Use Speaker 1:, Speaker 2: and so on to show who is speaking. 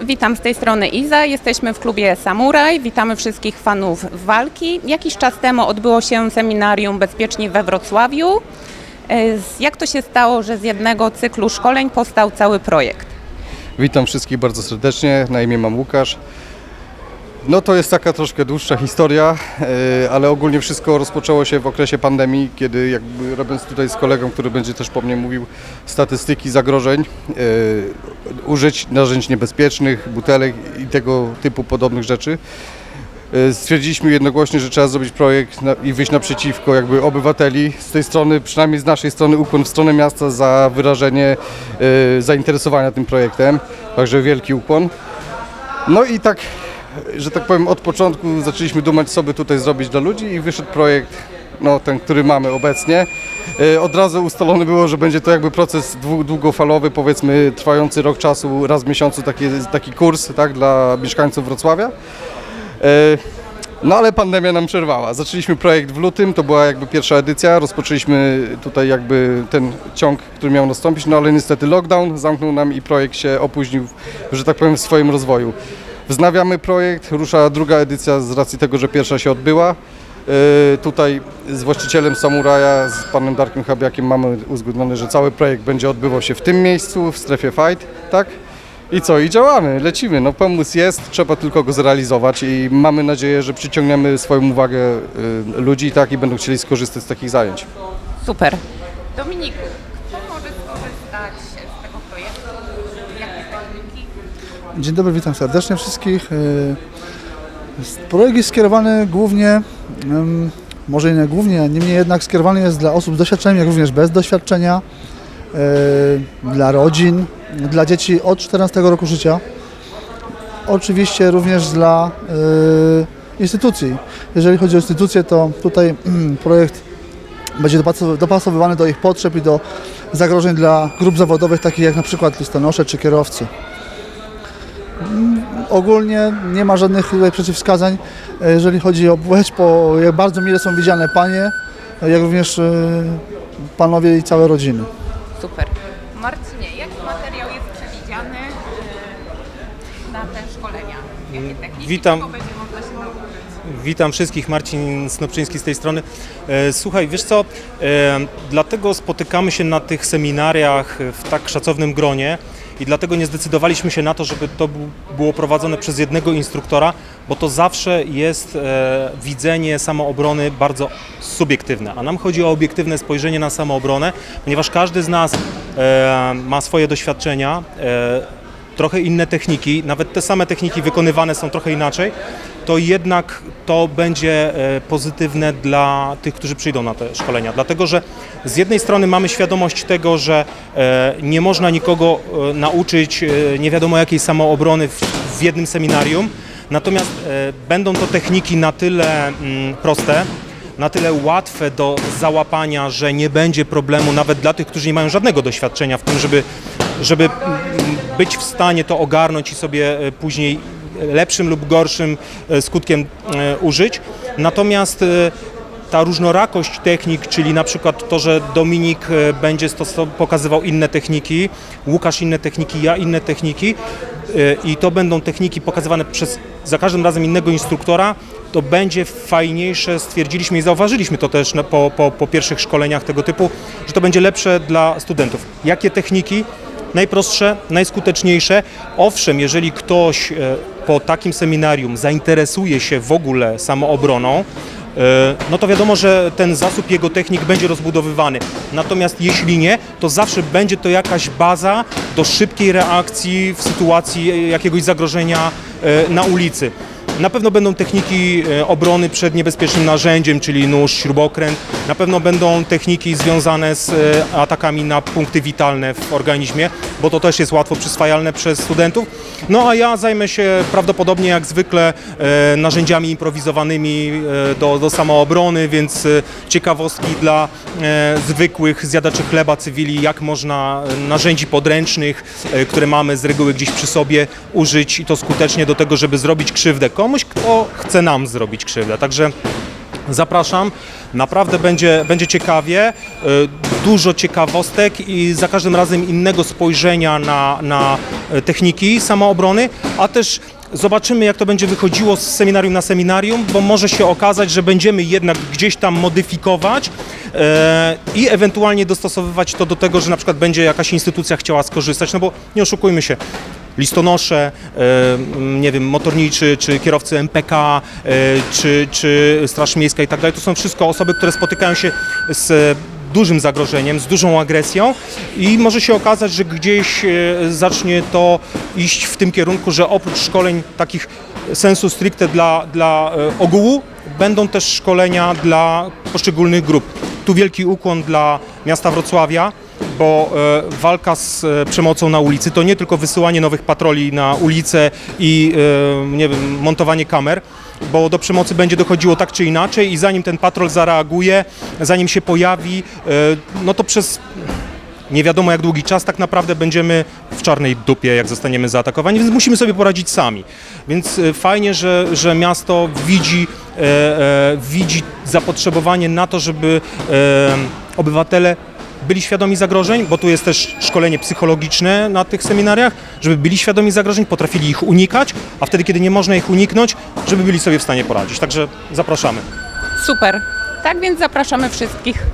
Speaker 1: Witam z tej strony Iza. Jesteśmy w klubie Samuraj. Witamy wszystkich fanów walki. Jakiś czas temu odbyło się seminarium Bezpiecznie we Wrocławiu. E, Jak to się stało, że z jednego cyklu szkoleń powstał cały projekt?
Speaker 2: Witam wszystkich bardzo serdecznie, na imię mam Łukasz. No to jest taka troszkę dłuższa historia, e, ale ogólnie wszystko rozpoczęło się w okresie pandemii, kiedy jakby robiąc tutaj z kolegą, który będzie też po mnie mówił statystyki zagrożeń, e, użyć narzędzi niebezpiecznych, butelek i tego typu podobnych rzeczy. E, Stwierdziliśmy jednogłośnie, że trzeba zrobić projekt i wyjść naprzeciwko jakby obywateli. Z tej strony, przynajmniej z naszej strony, ukłon w stronę miasta za wyrażenie zainteresowania tym projektem. Także wielki ukłon. No i tak, że tak powiem, od początku zaczęliśmy dumać, by tutaj zrobić dla ludzi i wyszedł projekt, no ten, który mamy obecnie. E, Od razu ustalone było, że będzie to jakby proces długofalowy, powiedzmy trwający rok czasu, raz w miesiącu taki, taki kurs tak, dla mieszkańców Wrocławia. E, No ale pandemia nam przerwała. Zaczęliśmy projekt w lutym, to była jakby pierwsza edycja, rozpoczęliśmy tutaj jakby ten ciąg, który miał nastąpić, no ale niestety lockdown zamknął nam i projekt się opóźnił, że tak powiem, w swoim rozwoju. Wznawiamy projekt, rusza druga edycja z racji tego, że pierwsza się odbyła. E, Tutaj z właścicielem Samuraja, z panem Darkiem Habiakiem mamy uzgodnione, że cały projekt będzie odbywał się w tym miejscu, w strefie fight, tak? I co? I działamy, lecimy. No pomysł jest, trzeba tylko go zrealizować i mamy nadzieję, że przyciągniemy swoją uwagę y, ludzi tak i będą chcieli skorzystać z takich zajęć.
Speaker 1: Super. Dominiku, kto może skorzystać z tego projektu? Jakie techniki?
Speaker 3: Dzień dobry, witam serdecznie wszystkich. E, Projekt jest skierowany głównie, może nie głównie, niemniej jednak skierowany jest dla osób z doświadczeniem, jak również bez doświadczenia, e, dla rodzin, dla dzieci od 14 roku życia. Oczywiście również dla e, instytucji. Jeżeli chodzi o instytucje, to tutaj projekt będzie dopasow- dopasowywany do ich potrzeb i do zagrożeń dla grup zawodowych, takich jak na przykład listonosze czy kierowcy. Ogólnie nie ma żadnych tutaj przeciwwskazań, e, jeżeli chodzi o płeć, bo jak bardzo mile są widziane panie, e, jak również e, panowie i całe rodziny.
Speaker 1: Super. Marcinie, jaki materiał jest przewidziany na te szkolenia? Jakie techniki?
Speaker 4: Witam.
Speaker 1: Czego będzie można się nauczyć?
Speaker 4: Witam wszystkich, Marcin Snopczyński z tej strony. Słuchaj, wiesz co, dlatego spotykamy się na tych seminariach w tak szacownym gronie i dlatego nie zdecydowaliśmy się na to, żeby to było prowadzone przez jednego instruktora, bo to zawsze jest e, widzenie samoobrony bardzo subiektywne, a nam chodzi o obiektywne spojrzenie na samoobronę, ponieważ każdy z nas e, ma swoje doświadczenia, e, trochę inne techniki, nawet te same techniki wykonywane są trochę inaczej, to jednak to będzie e, pozytywne dla tych, którzy przyjdą na te szkolenia. Dlatego, że z jednej strony mamy świadomość tego, że e, nie można nikogo e, nauczyć nie wiadomo jakiej samoobrony w, jednym seminarium, natomiast będą to techniki na tyle mm, proste, na tyle łatwe do załapania, że nie będzie problemu nawet dla tych, którzy nie mają żadnego doświadczenia w tym, żeby, żeby mm, być w stanie to ogarnąć i sobie później lepszym lub gorszym e, skutkiem e, użyć. Natomiast e, ta różnorakość technik, czyli na przykład to, że Dominik będzie pokazywał inne techniki, Łukasz inne techniki, ja inne techniki i to będą techniki pokazywane przez za każdym razem innego instruktora, to będzie fajniejsze, stwierdziliśmy i zauważyliśmy to też po, po, po pierwszych szkoleniach tego typu, że to będzie lepsze dla studentów. Jakie techniki? Najprostsze, najskuteczniejsze. Owszem, jeżeli ktoś e, po takim seminarium zainteresuje się w ogóle samoobroną, e, no to wiadomo, że ten zasób jego technik będzie rozbudowywany. Natomiast jeśli nie, to zawsze będzie to jakaś baza do szybkiej reakcji w sytuacji jakiegoś zagrożenia e, na ulicy. Na pewno będą techniki e, obrony przed niebezpiecznym narzędziem, czyli nóż, śrubokręt. Na pewno będą techniki związane z e, atakami na punkty witalne w organizmie, bo to też jest łatwo przyswajalne przez studentów. No a ja zajmę się prawdopodobnie jak zwykle e, narzędziami improwizowanymi do, do samoobrony, więc ciekawostki dla zwykłych zjadaczy chleba cywili, jak można narzędzi podręcznych, które mamy z reguły gdzieś przy sobie, użyć i to skutecznie do tego, żeby zrobić krzywdę komuś, kto chce nam zrobić krzywdę. Także Zapraszam. Naprawdę będzie, będzie ciekawie, y, dużo ciekawostek i za każdym razem innego spojrzenia na, na e, techniki samoobrony, a też zobaczymy jak to będzie wychodziło z seminarium na seminarium, bo może się okazać, że będziemy jednak gdzieś tam modyfikować e, i ewentualnie dostosowywać to do tego, że na przykład będzie jakaś instytucja chciała skorzystać, no bo nie oszukujmy się, listonosze, e, nie wiem, motorniczy, czy kierowcy MPK, e, czy, czy Straż Miejska i tak dalej, to są wszystko osoby, które spotykają się z dużym zagrożeniem, z dużą agresją i może się okazać, że gdzieś e, zacznie to iść w tym kierunku, że oprócz szkoleń takich sensu stricte dla, dla ogółu, będą też szkolenia dla poszczególnych grup. Tu wielki ukłon dla miasta Wrocławia, bo e, walka z e, przemocą na ulicy to nie tylko wysyłanie nowych patroli na ulicę i e, nie wiem, montowanie kamer, bo do przemocy będzie dochodziło tak czy inaczej i zanim ten patrol zareaguje, zanim się pojawi, no to przez nie wiadomo jak długi czas tak naprawdę będziemy w czarnej dupie, jak zostaniemy zaatakowani, więc musimy sobie poradzić sami. Więc fajnie, że, że miasto widzi, e, e, widzi zapotrzebowanie na to, żeby e, obywatele byli świadomi zagrożeń, bo tu jest też szkolenie psychologiczne na tych seminariach, żeby byli świadomi zagrożeń, potrafili ich unikać, a wtedy, kiedy nie można ich uniknąć, żeby byli sobie w stanie poradzić. Także zapraszamy.
Speaker 1: Super. Tak więc zapraszamy wszystkich